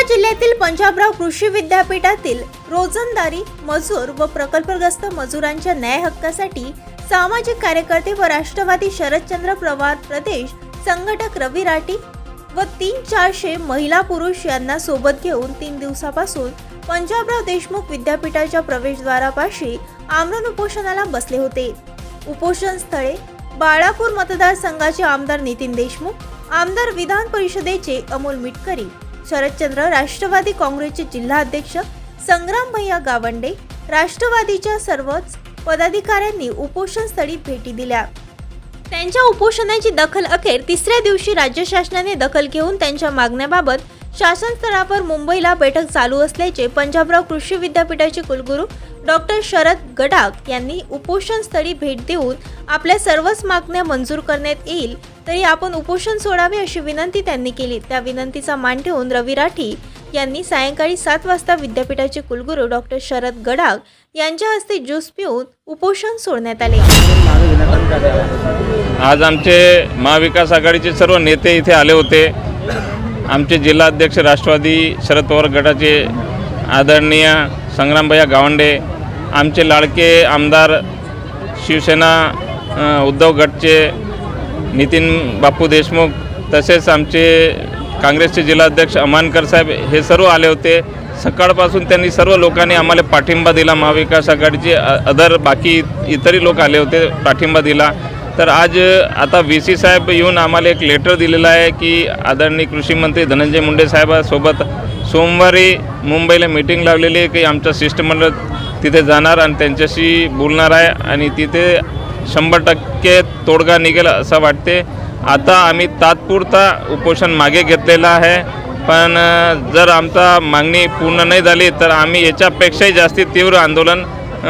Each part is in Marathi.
वर्धा जिल्ह्यातील पंजाबराव कृषी विद्यापीठातील रोजंदारी मजूर व प्रकल्पग्रस्त मजुरांच्या न्याय हक्कासाठी सामाजिक कार्यकर्ते व राष्ट्रवादी शरदचंद्र पवार प्रदेश संघटक रवी राठी व तीन चारशे महिला पुरुष यांना सोबत घेऊन तीन दिवसापासून पंजाबराव देशमुख विद्यापीठाच्या प्रवेशद्वारापाशी आमरण उपोषणाला बसले होते. उपोषण स्थळे बाळापूर मतदारसंघाचे आमदार नितीन देशमुख आमदार विधान परिषदेचे अमोल मिटकरी शरदचंद्र राष्ट्रवादी काँग्रेसचे जिल्हाध्यक्ष संग्राम भैया गावंडे राष्ट्रवादीच्या सर्वच पदाधिकाऱ्यांनी उपोषण स्थळी भेटी दिल्या. त्यांच्या उपोषणाची दखल अखेर तिसऱ्या दिवशी राज्य शासनाने दखल घेऊन त्यांच्या मागण्याबाबत शासन स्तरावर मुंबईला बैठक चालू असल्याचे पंजाबराव कृषी विद्यापीठाचे कुलगुरू डॉक्टर शरद गडाख यांनी उपोषण स्थळी भेट देऊन आपल्या सर्वच मागण्या मंजूर करण्यात येईल तरी आपण उपोषण सोडावे अशी विनंती त्यांनी केली. त्या विनंतीचा मान ठेवून रवी राठी यांनी सायंकाळी सात वाजता विद्यापीठाचे कुलगुरू डॉक्टर शरद गडाग यांच्या हस्ते ज्यूस पिऊन उपोषण सोडण्यात आले. आज आमचे महाविकास आघाडीचे सर्व नेते इथे आले होते. आमचे जिल्हाध्यक्ष राष्ट्रवादी शरद पवार गटाचे आदरणीय संग्रामभैया गावंडे आमचे लाडके आमदार शिवसेना उद्धव गटचे नितीन बापू देशमुख तसेच आमचे काँग्रेसचे जिल्हाध्यक्ष अमानकर साहेब हे सर्व आले होते. सकाळपासून त्यांनी सर्व लोकांनी आम्हाला पाठिंबा दिला. महाविकास आघाडीचे अदर बाकी इतरही लोक आले होते पाठिंबा दिला. तर आज आता व्ही सी साहेब येऊन आम्हाला एक लेटर दिलेलं आहे की आदरणीय कृषी मंत्री धनंजय मुंडे साहेबासोबत सोमवारी मुंबईला मीटिंग लावलेली आहे की आमचं शिष्टमंडळ तिथे जाणार आणि त्यांच्याशी बोलणार आहे आणि तिथे शंभर टक्के तोडगा निघेल असं वाटते. आता आम्ही तात्पुरता उपोषण मागे घेतलेलं आहे. पण जर आमचा मागणी पूर्ण नाही झाली तर आम्ही याच्यापेक्षाही जास्ती तीव्र आंदोलन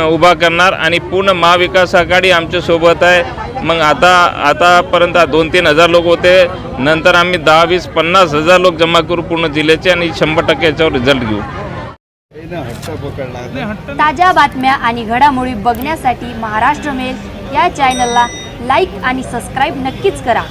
उभा करणार आणि पूर्ण महाविकास आघाडी आमच्यासोबत आहे. मग आता आतापर्यंत दोन तीन हजार लोक होते. नंतर आम्ही दहा वीस पन्नास हजार लोक जमा करू पूर्ण जिल्ह्याचे आणि शंभर टक्के याच्यावर रिझल्ट घेऊ. ताज्या बातम्या आणि घडामोडी बघण्यासाठी महाराष्ट्र मेल या चॅनलला लाईक आणि सबस्क्राईब नक्कीच करा.